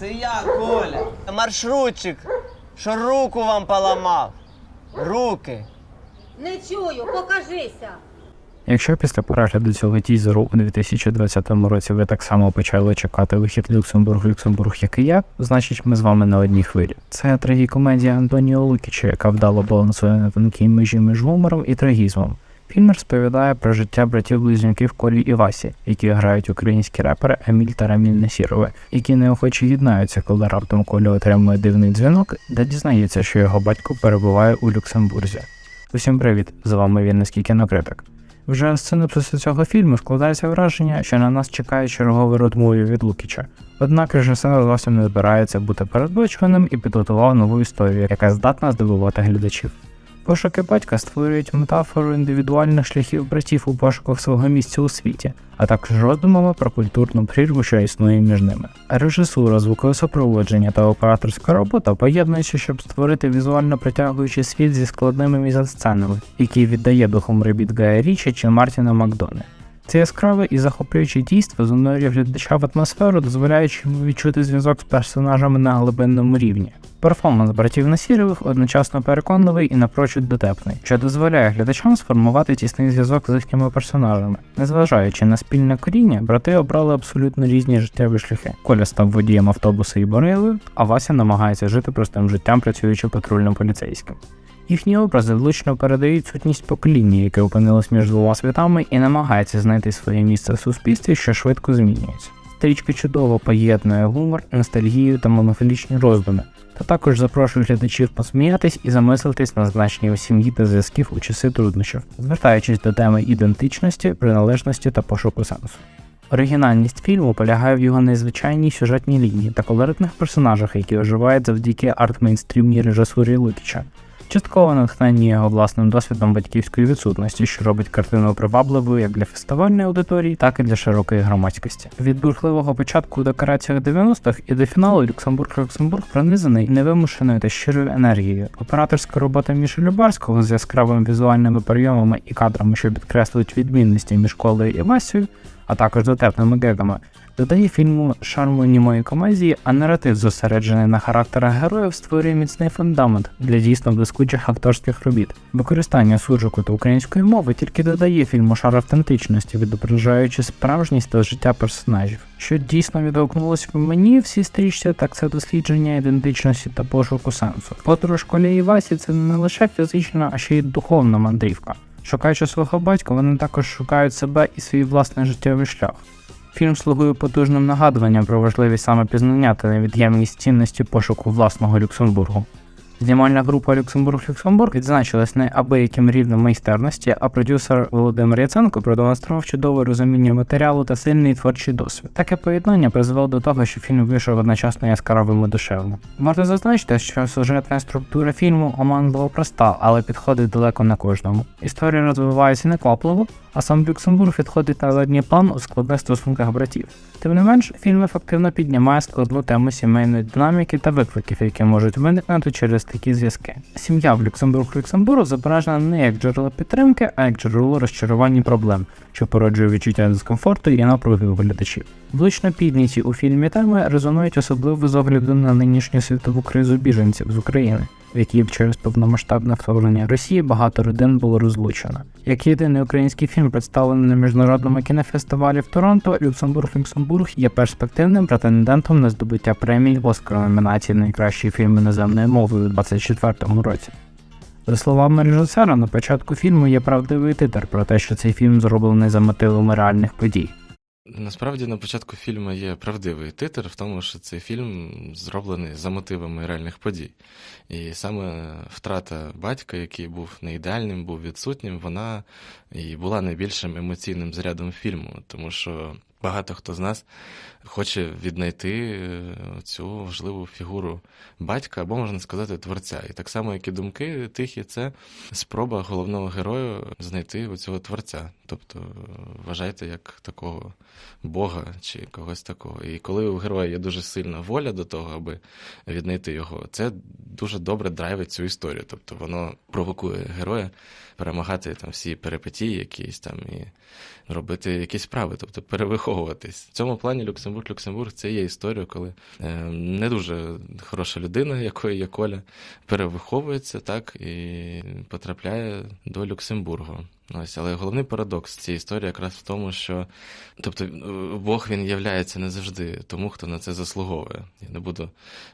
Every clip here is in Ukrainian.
Це я, Коля. Маршрутчик, що руку вам поламав. Руки. Не чую, покажися. Якщо після перегляду цього тізеру у 2020 році ви так само почали чекати вихід Люксембург Люксембург, як і я, значить ми з вами на одній хвилі. Це трагікомедія Антоніо Лукіча, яка вдало балансує на тонкій межі між гумором і трагізмом. Фільм розповідає про життя братів-близнюків Колі і Васі, які грають українські репери Еміль та Раміль Несірове, які неохоче єднаються, коли раптом Коля отримує дивний дзвінок, де дізнається, що його батько перебуває у Люксембурзі. Усім привіт! З вами Вінницький кінокритик. Вже з синопсису цього фільму складається враження, що на нас чекає черговий родмові від Лукіча. Однак режисер зовсім не збирається бути передбачуваним і підготував нову історію, яка здатна здивувати глядачів. Пошуки батька створюють метафору індивідуальних шляхів братів у пошуках свого місця у світі, а також роздумами про культурну прірву, що існує між ними. Режисура, звукове супроводження та операторська робота поєднуються, щоб створити візуально притягуючий світ зі складними мізансценами, який віддає духом робіт Гая Річі чи Мартіна Макдоне. Це яскраве і захоплююче дійство занурює глядача в атмосферу, дозволяючи йому відчути зв'язок з персонажами на глибинному рівні. Перформанс братів Насірових одночасно переконливий і напрочуд дотепний, що дозволяє глядачам сформувати тісний зв'язок з їхніми персонажами. Незважаючи на спільне коріння, брати обрали абсолютно різні життєві шляхи. Коля став водієм автобуса і борилою, а Вася намагається жити простим життям, працюючи патрульним поліцейським. Їхні образи влучно передають сутність покоління, яке опинилось між двома світами і намагається знайти своє місце в суспільстві, що швидко змінюється. Стрічка чудово поєднує гумор, ностальгію та меланхолічні роздуми, та також запрошує глядачів посміятись і замислитись на значенні у сім'ї та зв'язків у часи труднощів, звертаючись до теми ідентичності, приналежності та пошуку сенсу. Оригінальність фільму полягає в його незвичайній сюжетній лінії та колоритних персонажах, які оживають завдяки арт-мейнстрімній режисурі Лукіча. Частково натхнені його власним досвідом батьківської відсутності, що робить картину привабливою як для фестивальної аудиторії, так і для широкої громадськості. Від бурхливого початку у декораціях 90-х і до фіналу Люксембург Люксембург пронизаний невимушеною та щирою енергією. Операторська робота Міші Любарського з яскравими візуальними прийомами і кадрами, що підкреслюють відмінності між колею і Васею, а також дотепними гегами, додає фільму шарму німої комедії, а наратив, зосереджений на характерах героїв, створює міцний фундамент для дійсно блискучих акторських робіт. Використання суржику та української мови тільки додає фільму шар автентичності, відображаючи справжність та життя персонажів. Що дійсно відгукнулося в мені всі стрічці, так це дослідження ідентичності та пошуку сенсу. Подорож Колі і Васі це не лише фізична, а ще й духовна мандрівка. Шукаючи свого батька, вони також шукають себе і свій власний життєвий шлях. Фільм слугує потужним нагадуванням про важливість самопізнання та невід'ємність цінності пошуку власного Люксембургу. Знімальна група Люксембург Люксембург відзначилась неабияким рівнем майстерності, а продюсер Володимир Яценко продемонстрував чудове розуміння матеріалу та сильний творчий досвід. Таке поєднання призвело до того, що фільм вийшов одночасно яскравим і душевним. Варто зазначити, що сюжетна структура фільму оманливо проста, але підходить далеко не кожному. Історія розвивається неквапливо, а сам Люксембург відходить на задній план у складних стосунках братів. Тим не менш, фільм ефективно піднімає складну тему сімейної динаміки та викликів, які можуть виникнути через такі зв'язки. Сім'я в Люксембург Люксембургу зображена не як джерело підтримки, а як джерело розчарувань і проблем, що породжує відчуття дискомфорту і напруги у глядачів. Влучно підняті у фільмі теми резонують особливо з огляду на нинішню світову кризу біженців з України в якій через повномасштабне вторгнення Росії багато родин було розлучено. Як єдиний український фільм, представлений на міжнародному кінофестивалі в Торонто, Люксембург Люксембург є перспективним претендентом на здобуття премії в Оскар номінації найкращий фільм іноземною мовою у 2024 році. За словами режисера, на початку фільму є правдивий титр про те, що цей фільм зроблений за мотивами реальних подій. Насправді на початку фільму є правдивий титр в тому, що цей фільм зроблений за мотивами реальних подій. І саме втрата батька, який був не ідеальним, був відсутнім, вона і була найбільшим емоційним зарядом фільму, тому що багато хто з нас хоче віднайти е, цю важливу фігуру батька, або можна сказати, творця. І так само, як і думки тихі, це спроба головного героя знайти цього творця. Тобто е, вважайте як такого Бога чи когось такого. І коли у героя є дуже сильна воля до того, аби віднайти його, це дуже добре драйвить цю історію. Тобто воно провокує героя перемагати там всі перипетії якісь там і робити якісь справи, тобто перевиховувати. Перевиховуватись. В цьому плані Люксембург Люксембург це є історія, коли е, не дуже хороша людина, якою є Коля, перевиховується так і потрапляє до Люксембургу. Ось, але головний парадокс цієї історії якраз в тому, що тобто Бог він являється не завжди тому, хто на це заслуговує. Я не буду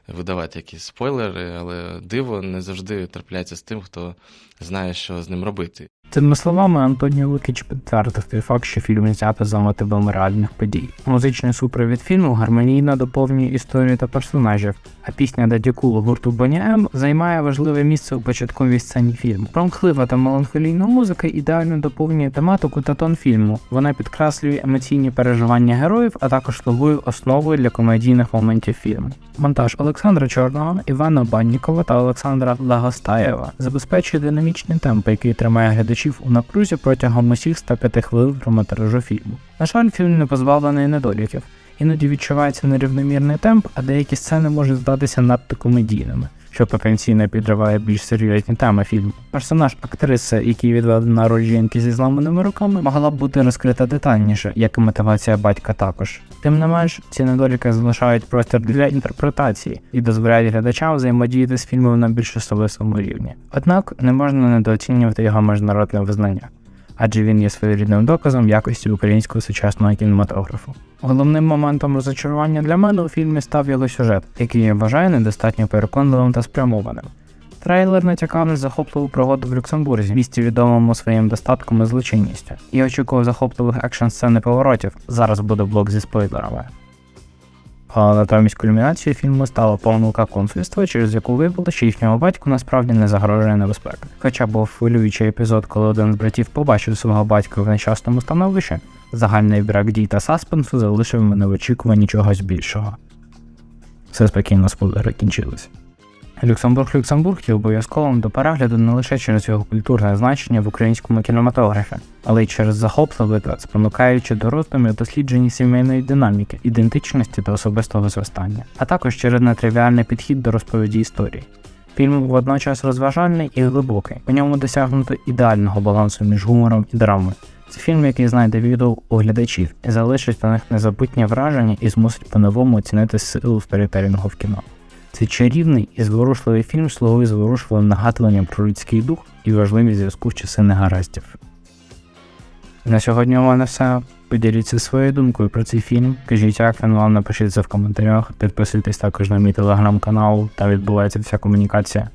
видавати якісь спойлери, але диво не завжди трапляється з тим, хто знає, що з ним робити. Цими словами Антоніо Лукіч підтвердив той факт, що фільм знято за мотивами реальних подій. Музичний супровід фільму гармонійно доповнює історію та персонажів, а пісня Даді Кулу гурту Боні М займає важливе місце у початковій сцені фільму. Промхлива та меланхолійна музика ідеально доповнює тематику та тон фільму. Вона підкреслює емоційні переживання героїв, а також слугує основою для комедійних моментів фільму. Монтаж Олександра Чорного, Івана Баннікова та Олександра Лагостаєва забезпечує динамічний темп, який тримає глядачів у напрузі протягом усіх 105 хвилин хронометражу фільму. На жаль, фільм не позбавлений недоліків. Іноді відчувається нерівномірний темп, а деякі сцени можуть здатися надто комедійними, що потенційно підриває більш серйозні теми фільму. Персонаж актриси, який відведений на роль жінки зі зламаними руками, могла б бути розкрита детальніше, як і мотивація батька також. Тим не менш, ці недоліки залишають простір для інтерпретації і дозволяють глядачам взаємодіяти з фільмом на більш особистому рівні. Однак не можна недооцінювати його міжнародне визнання адже він є своєрідним доказом якості українського сучасного кінематографу. Головним моментом розочарування для мене у фільмі став його сюжет, який я вважаю недостатньо переконливим та спрямованим. Трейлер натякав на захопливу пригоду в Люксембурзі, місті відомому своїм достатком і злочинністю. І очікував захопливих екшн сцен і поворотів. Зараз буде блок зі спойлерами. А натомість кульмінацією фільму стала помилка консульства, через яку виявило, що їхньому батьку насправді не загрожує небезпека. Хоча був хвилюючий епізод, коли один з братів побачив свого батька в нещасному становищі, загальний брак дій та саспенсу залишив мене в очікуванні чогось більшого. Все спокійно спойлери кінчились. Люксембург Люксембург є обов'язковим до перегляду не лише через його культурне значення в українському кінематографі, але й через захопливий та спонукаючи до роздумів дослідження сімейної динаміки, ідентичності та особистого зростання, а також через нетривіальний підхід до розповіді історії. Фільм водночас розважальний і глибокий. У ньому досягнуто ідеального балансу між гумором і драмою. Це фільм, який знайде відео у глядачів і залишить на них незабутнє враження і змусить по-новому оцінити силу сторітелінгу в кіно. Це чарівний і зворушливий фільм слугує зворушливим нагадуванням про людський дух і важливість зв'язку з часи негараздів. На сьогодні у мене все. Поділіться своєю думкою про цей фільм. Кажіть, як він вам напишіть це в коментарях. Підписуйтесь також на мій телеграм-канал, там відбувається вся комунікація.